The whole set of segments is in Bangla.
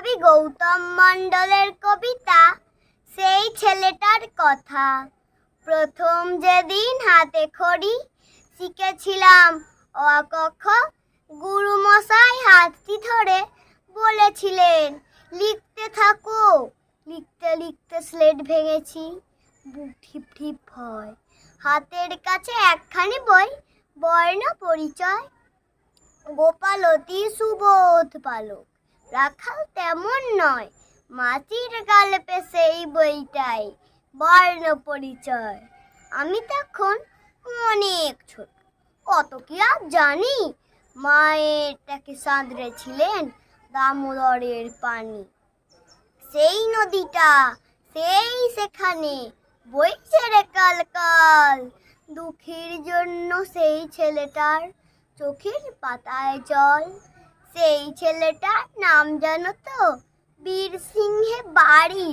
কবি গৌতম মণ্ডলের কবিতা সেই ছেলেটার কথা। প্রথম যেদিন হাতে খড়ি শিখেছিলাম অ আ, ক খ গুরু মশাই হাতটি ধরে বলেছিলেন লিখতে থাকো। লিখতে লিখতে স্লেট ভেঙেছি বুক ঠিপ ঠিপ হয় হাতের কাছে একখানি বই বর্ণ পরিচয়। গোপালতি সুবোধ পালক। রাখাল তেমন নয়। মাটির গালপে সেই বইটাই, বর্ণ পরিচয়। আমি তখন অনেক ছোট। অত কি আর জানি? মায়ের মায়েরটাকে সাঁতরেছিলেন দামোদরের পানি। সেই নদীটা, সেই সেখানে বইছে রে কাল কাল। দুঃখের জন্য সেই ছেলেটার চোখের পাতায় জল। সেই ছেলেটার নাম জানো তো? বীর সিংহে বাড়ি।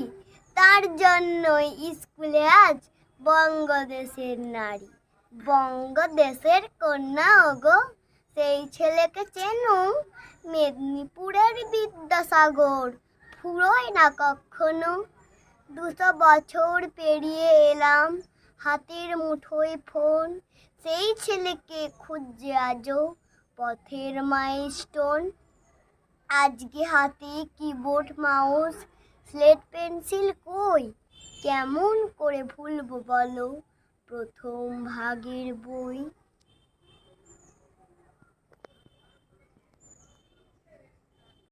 তার জন্যই স্কুলে আজ বঙ্গদেশের নারী। বঙ্গদেশের কন্যা, ওগো। সেই ছেলেকে চেনো? মেদিনীপুরের বিদ্যাসাগর। ফুরোয় না কখনো? দুশো বছর পেরিয়ে এলাম হাতের মুঠোয় ফোন। সেই ছেলেকে খুঁজছে আজও পথের মাইস্টোন আজকে হাতে কিবোর্ড মাউস স্লেট পেন্সিল কই? কেমন করে ভুলবো বলো? প্রথম ভাগের বই